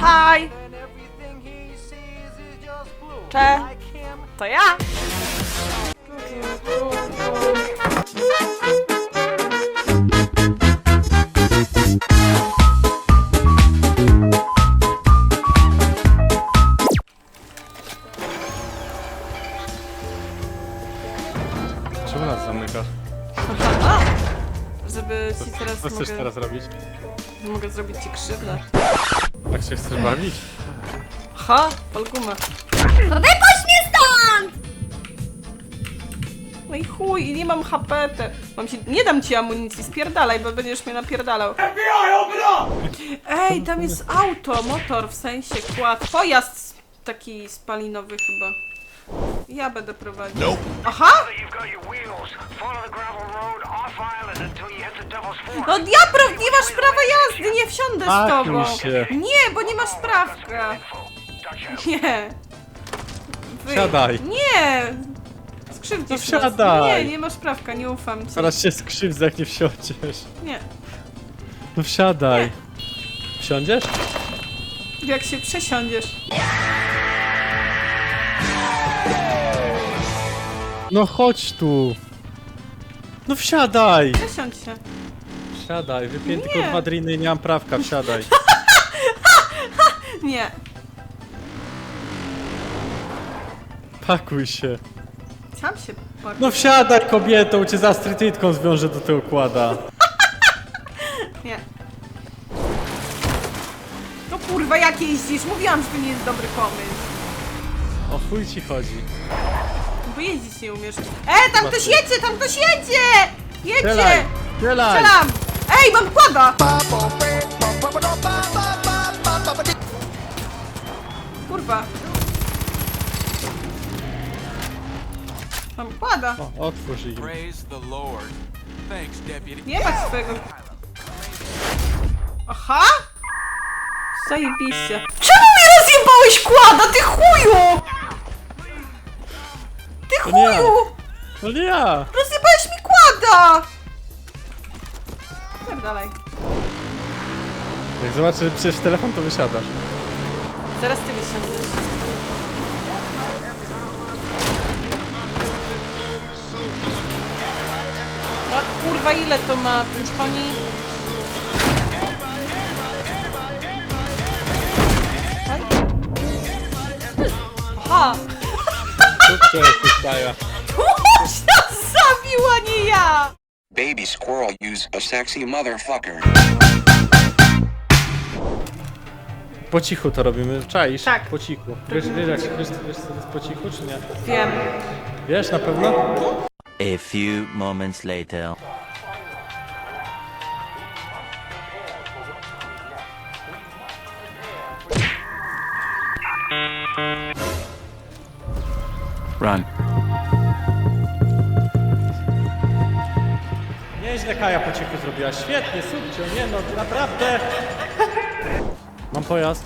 Hi! Cze! To ja! Czemu nas zamykasz? Żeby ci teraz Co chcesz mogę, teraz robić? mogę zrobić ci krzywdę. Tak się chcesz bawić? Ha! Palguma. Wypuść mnie stąd! No i chuj, nie mam HP. Te. Mam ci, nie dam ci amunicji, spierdalaj, bo będziesz mnie napierdalał. Ej, tam jest auto, motor, w sensie kład. Pojazd taki spalinowy chyba. Ja będę prowadził. Aha! You've got your wheels. Follow the gravel No diabro, nie masz prawa jazdy, nie wsiądę z Pakuj tobą. się. Nie, bo nie masz prawka. Nie. Wy- Wsiadaj. Nie. Skrzywdzisz No nas. wsiadaj. Nie, nie masz prawka, nie ufam ci. Zaraz się skrzywdzę, jak nie wsiądziesz. Nie. No wsiadaj. Wsiądziesz? Jak się przesiądziesz. No chodź tu. No wsiadaj. Przesiądź się. Wsiadaj, wypię tylko dwa driny i nie mam prawka, wsiadaj. Nie. Pakuj się. Sam się pakuj. No wsiadaj kobietą, cię za strytytką zwiążę do tego kłada. Nie. No kurwa, jak jeździsz? Mówiłam, że to nie jest dobry pomysł. O chuj ci chodzi. Bo jeździć nie umiesz. E, tam ktoś jedzie, tam ktoś jedzie! Jedzie! Strzelaj, strzelaj. Strzelam! Ej, mam kłada! Kurwa. Mam kłada. O, otwórz ich. Praise the Lord. Thanks, Deputy. Nie ma swojego. Aha! Zajebiście. Czemu mi rozjebałeś kłada, ty chuju! To nie ja. chuju! No nie ja. Rozjebałeś mi kłada! dalej. Jak zobaczysz, że przecież telefon, to wysiadasz. Zaraz ty wysiądziesz. A kurwa ile to ma? Koni? Tak? Aha! Pustaja. Musia zabiła, nie ja! Baby squirrel use a sexy motherfucker. Po cichu to robimy, czaisz? Tak. Po cichu. Wiesz, wiesz, jak, wiesz, wiesz co to jest po cichu, czy nie? Wiem. Wiesz na pewno? A few moments later. Run. Nieźle Kaja po cichu zrobiła. Świetnie, subcio, nie no, naprawdę. Mam pojazd.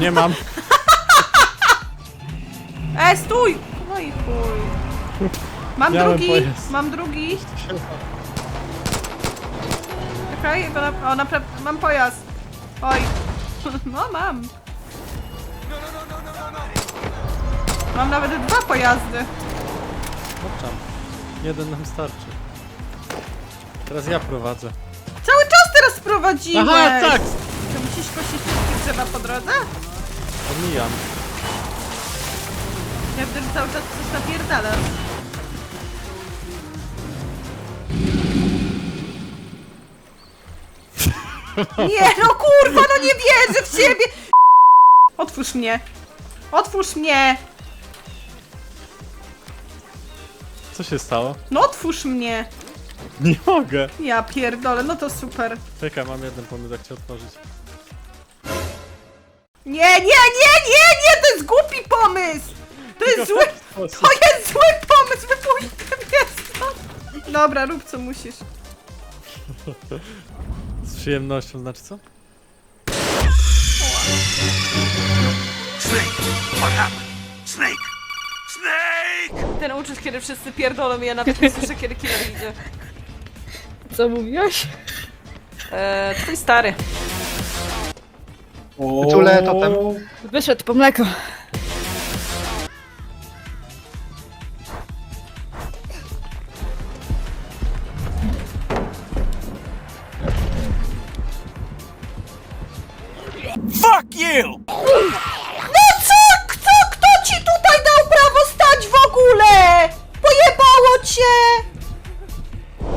Nie mam. E, stój! No i chuj. Mam Miałem drugi, pojazd. mam drugi. Czekaj, bo na, o, naprawdę, mam pojazd. Oj. No, mam. Mam nawet dwa pojazdy. Obczam. Jeden nam starczy. Teraz ja prowadzę. Cały czas teraz prowadziłeś! Aha, tak! To musisz kosić wszystkie drzewa po drodze? Omijam. Ja wtedy cały czas coś napierdalam. Nie, no kurwa, no nie wierzę w ciebie! Otwórz mnie! Otwórz mnie! Co się stało? No otwórz mnie! Nie mogę. Ja pierdolę, no to super. Czekaj, mam jeden pomysł, jak cię otworzyć. Nie, nie, nie, nie, nie, to jest głupi pomysł! To jest zły, to jest zły pomysł, wypuśćcie mnie stąd! Dobra, rób co musisz. Z przyjemnością, znaczy co? Snake! What happened? Snake! Ten uczysz, kiedy wszyscy pierdolą i ja nawet nie słyszę, kiedy killer idzie. Co mówiłaś? Eee, twój stary. Czule totem. Wyszedł po mleko.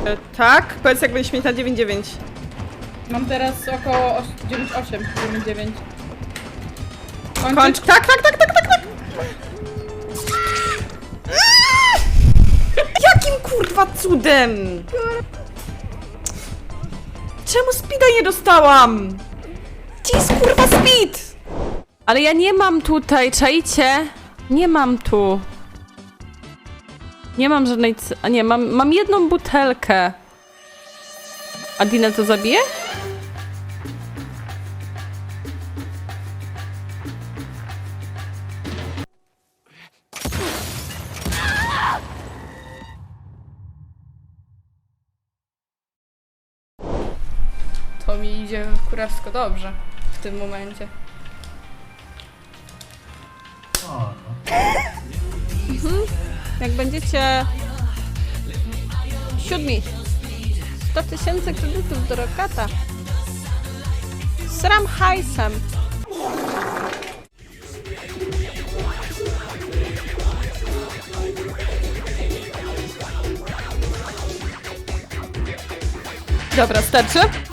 E, tak? Powiedz jak będziesz mieć na 9,9. Mam teraz około 9,8, 9,9. Kończyć? Kończ. Tak, tak, tak, tak, tak, tak. Jakim kurwa cudem? Czemu speeda nie dostałam? Gdzie jest kurwa speed? Ale ja nie mam tutaj, czajcie? Nie mam tu. Nie mam żadnej... A nie, mam, mam jedną butelkę. A Dina to zabije? To mi idzie kurewsko dobrze w tym momencie. Mhm. Jak będziecie siódmi 100 tysięcy kredytów do Rokata. Sram hajsem. Dobra, starczy?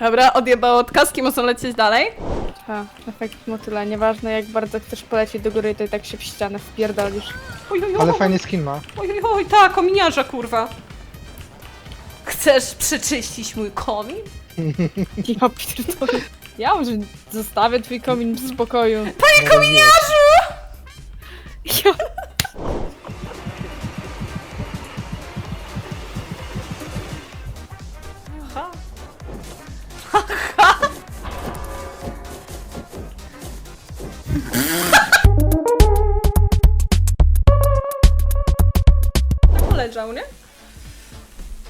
Dobra, odjebało od kaski, muszą lecieć dalej. A, efekt motyla. Nieważne jak bardzo chcesz polecieć do góry, to i tak się w ścianę wpierdolisz. Oj, oj, oj. Ale fajny skin ma. Oj, oj, oj, tak, kominiarza, kurwa. Chcesz przeczyścić mój komin? Ja pierdolę. Ja może zostawię twój komin w spokoju. Panie kominiarzu! Leżał, nie?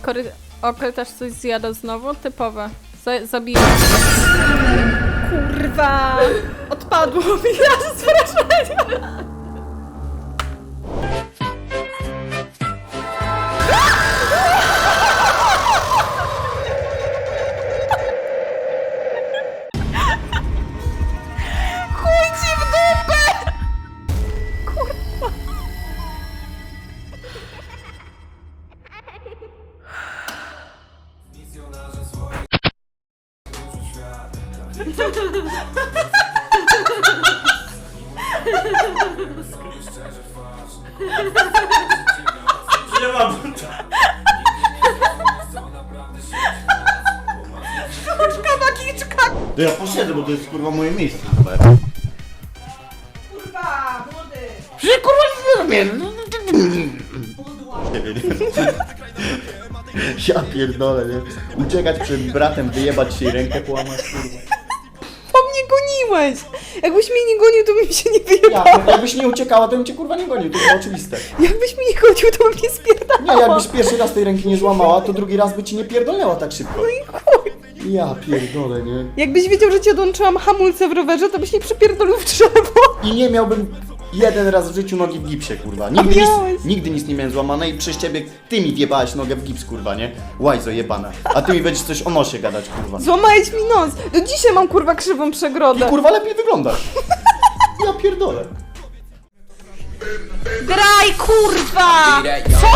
Kory... O, korytarz coś zjada znowu? Typowe. Za zabiję. Kurwa! Odpadło mi raz z wrażenia. Sztuczka magiczka! To ja poszedłem, bo to jest kurwa moje miejsce. Kurwa, młody! Przecież kurwa nie rozumiem. Nie wiem, nie wiem. Ja pierdolę, nie? Uciekać przed bratem, wyjebać się i rękę połamać, kurwa. Mnie goniłeś! Jakbyś mnie nie gonił, to bym się nie Ja, wyjebała. no, jakbyś nie uciekała, to bym cię kurwa nie gonił, to było oczywiste. Jakbyś mnie nie gonił, to bym nie spierdalała. Nie, jakbyś pierwszy raz tej ręki nie złamała, to drugi raz by ci nie pierdolnęła tak szybko. No i chuj. Ja pierdolę, nie? Jakbyś wiedział, że ci odłączyłam hamulce w rowerze, to byś nie przypierdolił w drzewo. I nie miałbym jeden raz w życiu nogi w gipsie, kurwa. Nigdy nic, nigdy nic nie miałem złamane i przez ciebie, ty mi wjebałeś nogę w gips, kurwa, nie? Łajzo jebana. A ty mi będziesz coś o nosie gadać, kurwa. Złamałeś mi nos. Do dzisiaj mam kurwa krzywą I przegrodę. kurwa lepiej wyglądasz. Ja pierdolę. Graj kurwa! Co?